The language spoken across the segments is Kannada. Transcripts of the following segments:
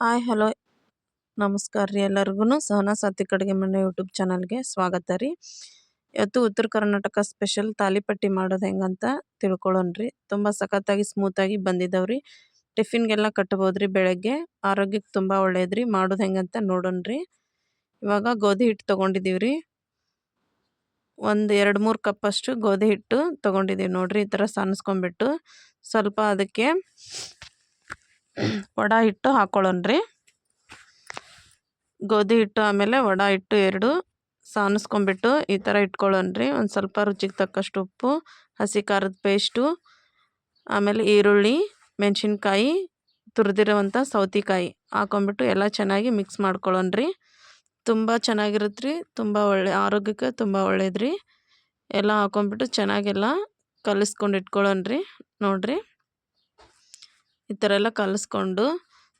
Hi, hello. ನಮಸ್ಕಾರ ರೀ ಎಲ್ಲರಿಗೂ ಸಹನಾ ಸಾತ್ವಿಕ್ ಅಡುಗೆ ಮನೆ ಯೂಟ್ಯೂಬ್ ಚಾನಲ್ಗೆ ಸ್ವಾಗತ ರೀ. ಇವತ್ತು ಉತ್ತರ ಕರ್ನಾಟಕ ಸ್ಪೆಷಲ್ ತಾಲಿಪಟ್ಟಿ ಮಾಡೋದು ಹೆಂಗಂತ ತಿಳ್ಕೊಳ್ಳೋಣ್ರಿ ತುಂಬ ಸಖತ್ತಾಗಿ ಸ್ಮೂತಾಗಿ ಬಂದಿದ್ದಾವ್ರಿ ಟಿಫಿನ್ಗೆಲ್ಲ ರೀ ಬೆಳಗ್ಗೆ. ಆರೋಗ್ಯಕ್ಕೆ ತುಂಬ ಒಳ್ಳೇದ್ರಿ ಮಾಡೋದು ಹೆಂಗಂತ ನೋಡೋಣ್ರಿ ಇವಾಗ ಗೋಧಿ ಹಿಟ್ಟು ತೊಗೊಂಡಿದ್ದೀವಿ ರೀ. ಒಂದು ಎರಡು ಮೂರು ಕಪ್ಪಷ್ಟು ಗೋಧಿ ಹಿಟ್ಟು ತೊಗೊಂಡಿದ್ದೀವಿ ನೋಡಿರಿ. ಈ ಥರ ಸಾನಿಸ್ಕೊಂಬಿಟ್ಟು ಸ್ವಲ್ಪ ಅದಕ್ಕೆ ವಡಾ ಹಿಟ್ಟು ಹಾಕ್ಕೊಳ್ಳೋಣ್ರಿ ಗೋಧಿ ಹಿಟ್ಟು ಆಮೇಲೆ ವಡಾ ಹಿಟ್ಟು ಎರಡು ಸಾನಿಸ್ಕೊಂಬಿಟ್ಟು ಈ ಥರ ಇಟ್ಕೊಳ್ಳೋಣ್ರಿ ಒಂದು ಸ್ವಲ್ಪ ರುಚಿಗೆ ತಕ್ಕಷ್ಟು ಉಪ್ಪು, ಹಸಿ ಖಾರದ ಪೇಸ್ಟು, ಆಮೇಲೆ ಈರುಳ್ಳಿ, ಮೆಣಸಿನ್ಕಾಯಿ, ತುರಿದಿರುವಂಥ ಸೌತೆಕಾಯಿ ಹಾಕೊಂಬಿಟ್ಟು ಎಲ್ಲ ಚೆನ್ನಾಗಿ ಮಿಕ್ಸ್ ಮಾಡ್ಕೊಳ್ಳೋಣ್ರಿ ತುಂಬ ಚೆನ್ನಾಗಿರುತ್ತೆ ರೀ, ತುಂಬ ಒಳ್ಳೆ ಆರೋಗ್ಯಕ್ಕೆ ತುಂಬ ಒಳ್ಳೇದು ಎಲ್ಲ ಹಾಕೊಂಬಿಟ್ಟು ಚೆನ್ನಾಗೆಲ್ಲ ಕಲಿಸ್ಕೊಂಡು ಇಟ್ಕೊಳ್ಳೋಣ್ರಿ ನೋಡಿರಿ. ಈ ಥರ ಎಲ್ಲ ಕಲಿಸ್ಕೊಂಡು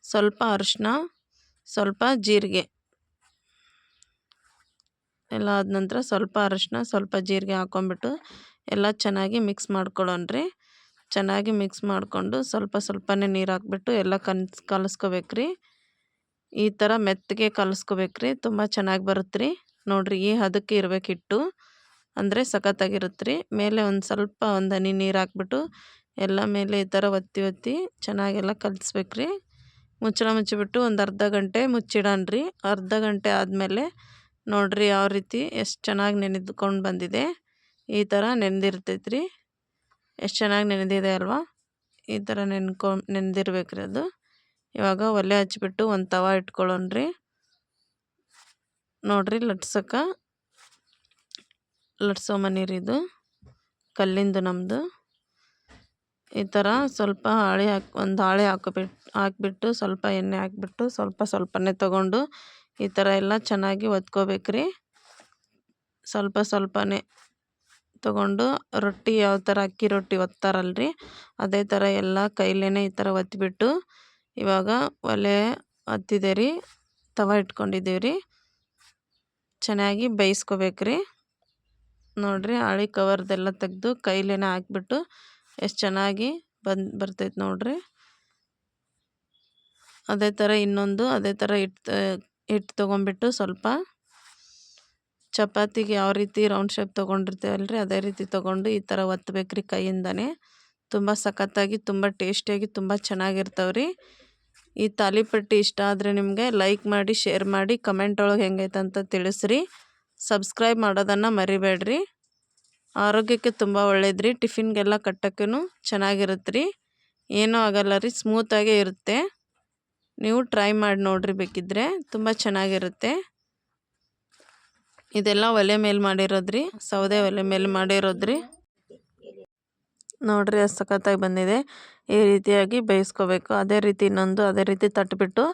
ಸ್ವಲ್ಪ ಅರಿಶಿನ ಸ್ವಲ್ಪ ಜೀರಿಗೆ. ಎಲ್ಲ ಆದ ನಂತರ ಸ್ವಲ್ಪ ಅರಿಶಿನ ಸ್ವಲ್ಪ ಜೀರಿಗೆ ಹಾಕ್ಕೊಂಬಿಟ್ಟು ಎಲ್ಲ ಚೆನ್ನಾಗಿ ಮಿಕ್ಸ್ ಮಾಡ್ಕೊಳ್ಳೋಣ್ರಿ ಚೆನ್ನಾಗಿ ಮಿಕ್ಸ್ ಮಾಡಿಕೊಂಡು ಸ್ವಲ್ಪ ಸ್ವಲ್ಪನೇ ನೀರು ಹಾಕ್ಬಿಟ್ಟು ಎಲ್ಲ ಕನ್ಸ್ ಕಲಿಸ್ಕೋಬೇಕ್ರಿ ಈ ಥರ ಮೆತ್ತಗೆ ಕಲಿಸ್ಕೋಬೇಕ್ರಿ ತುಂಬ ಚೆನ್ನಾಗಿ ಬರುತ್ತೆ ನೋಡಿರಿ ಈ ಹದಕ್ಕೆ ಇರಬೇಕು ಹಿಟ್ಟು ಅಂದರೆ ಸಖತ್ತಾಗಿರುತ್ತೆ ರೀ. ಮೇಲೆ ಒಂದು ಸ್ವಲ್ಪ ಒಂದು ಹನಿ ನೀರು ಹಾಕ್ಬಿಟ್ಟು ಎಲ್ಲ ಮೇಲೆ ಈ ಥರ ಒತ್ತಿ ಒತ್ತಿ ಚೆನ್ನಾಗೆಲ್ಲ ಕಲಿಸ್ಬೇಕ್ರಿ. ಮುಚ್ಚಳ ಮುಚ್ಚಿಬಿಟ್ಟು ಒಂದು ಅರ್ಧ ಗಂಟೆ ಮುಚ್ಚಿಡಣ್ರಿ ಅರ್ಧ ಗಂಟೆ ಆದಮೇಲೆ ನೋಡಿರಿ ಯಾವ ರೀತಿ ಎಷ್ಟು ಚೆನ್ನಾಗಿ ನೆನೆದುಕೊಂಡು ಬಂದಿದೆ. ಈ ಥರ ನೆನೆದಿರ್ತೈತ್ರಿ ಎಷ್ಟು ಚೆನ್ನಾಗಿ ನೆನೆದಿದೆ ಅಲ್ವಾ? ಈ ಥರ ನೆನ್ಕೊ, ನೆನೆದಿರ್ಬೇಕ್ರಿ ಅದು. ಇವಾಗ ಒಲೆ ಹಚ್ಚಿಬಿಟ್ಟು ಒಂದು ತವ ಇಟ್ಕೊಳ್ಳೋಣ್ರಿ ನೋಡಿರಿ ಲಟ್ಸಕ್ಕೆ ಲಟ್ಸೋ ಮನೀರಿದು ಕಲ್ಲಿಂದು ನಮ್ಮದು ಈ ಥರ ಸ್ವಲ್ಪ ಹಾಳೆ ಹಾಕಿ, ಒಂದು ಹಾಳೆ ಹಾಕೋಬಿಟ್ಟು ಹಾಕ್ಬಿಟ್ಟು ಸ್ವಲ್ಪ ಎಣ್ಣೆ ಹಾಕ್ಬಿಟ್ಟು ಸ್ವಲ್ಪ ಸ್ವಲ್ಪನೇ ತಗೊಂಡು ಈ ಥರ ಎಲ್ಲ ಚೆನ್ನಾಗಿ ಒತ್ಕೋಬೇಕ್ರಿ ಸ್ವಲ್ಪ ಸ್ವಲ್ಪನೇ ತಗೊಂಡು ರೊಟ್ಟಿ ಯಾವ ಥರ, ಅಕ್ಕಿ ರೊಟ್ಟಿ ಒತ್ತಾರಲ್ರಿ? ಅದೇ ಥರ ಎಲ್ಲ ಕೈಲೇ ಈ ಥರ ಒತ್ತಿಬಿಟ್ಟು ಇವಾಗ ಒಲೆ ಹತ್ತಿದೆ ರೀ, ತವ ಇಟ್ಕೊಂಡಿದ್ದೀವಿ ರೀ. ಚೆನ್ನಾಗಿ ಬೇಯಿಸ್ಕೋಬೇಕ್ರಿ ನೋಡಿರಿ ಹಳಿ ಕವರ್ದೆಲ್ಲ ತೆಗೆದು ಕೈಲೇ ಹಾಕ್ಬಿಟ್ಟು ಎಷ್ಟು ಚೆನ್ನಾಗಿ ಬಂದು, ಬರ್ತೈತೆ ನೋಡ್ರಿ. ಅದೇ ಥರ ಇನ್ನೊಂದು, ಅದೇ ಥರ ಹಿಟ್ಟು ಹಿಟ್ಟು ತೊಗೊಂಬಿಟ್ಟು ಸ್ವಲ್ಪ ಚಪಾತಿಗೆ ಯಾವ ರೀತಿ ರೌಂಡ್ ಶೇಪ್ ತೊಗೊಂಡಿರ್ತೀವಲ್ರಿ, ಅದೇ ರೀತಿ ತೊಗೊಂಡು ಈ ಥರ ಒತ್ತಬೇಕ್ರಿ ಕೈಯಿಂದನೇ. ತುಂಬ ಸಖತ್ತಾಗಿ, ತುಂಬ ಟೇಸ್ಟಿಯಾಗಿ, ತುಂಬ ಚೆನ್ನಾಗಿರ್ತಾವ್ರಿ. ಈ ತಾಲಿಪಟ್ಟಿ ಇಷ್ಟ ಆದರೆ ನಿಮಗೆ ಲೈಕ್ ಮಾಡಿ ಶೇರ್ ಮಾಡಿ ಕಮೆಂಟ್ ಒಳಗೆ ಹೆಂಗೈತೆ ಅಂತ ತಿಳಿಸ್ರಿ. ಸಬ್ಸ್ಕ್ರೈಬ್ ಮಾಡೋದನ್ನು ಮರಿಬೇಡ್ರಿ. ಆರೋಗ್ಯಕ್ಕೆ ತುಂಬ ಒಳ್ಳೇದು ರೀ ಟಿಫಿನ್ಗೆಲ್ಲ ಕಟ್ಟೋಕ್ಕೂ ಚೆನ್ನಾಗಿರುತ್ತೆ ರೀ ಏನೂ ಆಗಲ್ಲ ರೀ ಸ್ಮೂತಾಗೇ ಇರುತ್ತೆ. ನೀವು ಟ್ರೈ ಮಾಡಿ ನೋಡಿರಿ ಬೇಕಿದ್ದರೆ ತುಂಬ ಚೆನ್ನಾಗಿರುತ್ತೆ. ಇದೆಲ್ಲ ಒಲೆ ಮೇಲೆ ಮಾಡಿರೋದು ರೀ ಸೌದೆ ಒಲೆ ಮೇಲೆ ಮಾಡಿರೋದು ರೀ ನೋಡಿರಿ ಅಷ್ಟು ಸಖತ್ತಾಗಿ ಬಂದಿದೆ. ಈ ರೀತಿಯಾಗಿ ಬೇಯಿಸ್ಕೋಬೇಕು. ಅದೇ ರೀತಿ ಇನ್ನೊಂದು, ಅದೇ ರೀತಿ ತಟ್ಬಿಟ್ಟು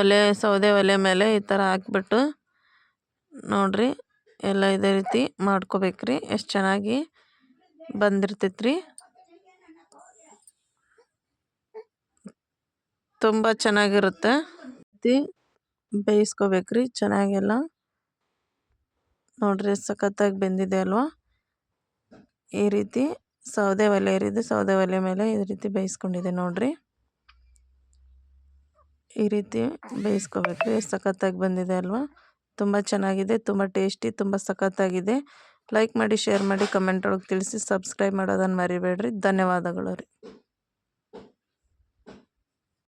ಒಲೆ, ಸೌದೆ ಒಲೆ ಮೇಲೆ ಈ ಥರ ಹಾಕ್ಬಿಟ್ಟು ನೋಡಿರಿ. ಎಲ್ಲ ಇದೇ ರೀತಿ ಮಾಡ್ಕೋಬೇಕ್ರಿ. ಎಷ್ಟು ಚೆನ್ನಾಗಿ ಬಂದಿರ್ತೈತ್ರಿ. ತುಂಬ ಚೆನ್ನಾಗಿರುತ್ತೆ. ಬೇಯಿಸ್ಕೋಬೇಕ್ರಿ. ಚೆನ್ನಾಗೆಲ್ಲ. ನೋಡ್ರಿ ಸಖತ್ತಾಗಿ ಬೆಂದಿದೆ ಅಲ್ವಾ. ಈ ರೀತಿ ಸೌದೆ ಒಲೆ ಇರಿದೆ ಸೌದೆ ಒಲೆ ಮೇಲೆ ಈ ರೀತಿ ಬೇಯಿಸ್ಕೊಂಡಿದೆ ನೋಡ್ರಿ. ಈ ರೀತಿ ಬೇಯಿಸ್ಕೋಬೇಕ್ರಿ. ಸಖತ್ತಾಗಿ ಬಂದಿದೆ ಅಲ್ವಾ. ತುಂಬ ಚೆನ್ನಾಗಿದೆ, ತುಂಬ ಟೇಸ್ಟಿ, ತುಂಬ ಸಖತ್ತಾಗಿದೆ. ಲೈಕ್ ಮಾಡಿ, ಶೇರ್ ಮಾಡಿ, ಕಮೆಂಟ್ ಒಳಗೆ ತಿಳಿಸಿ, ಸಬ್ಸ್ಕ್ರೈಬ್ ಮಾಡೋದನ್ನು ಮರಿಬೇಡ್ರಿ. ಧನ್ಯವಾದಗಳು ರೀ.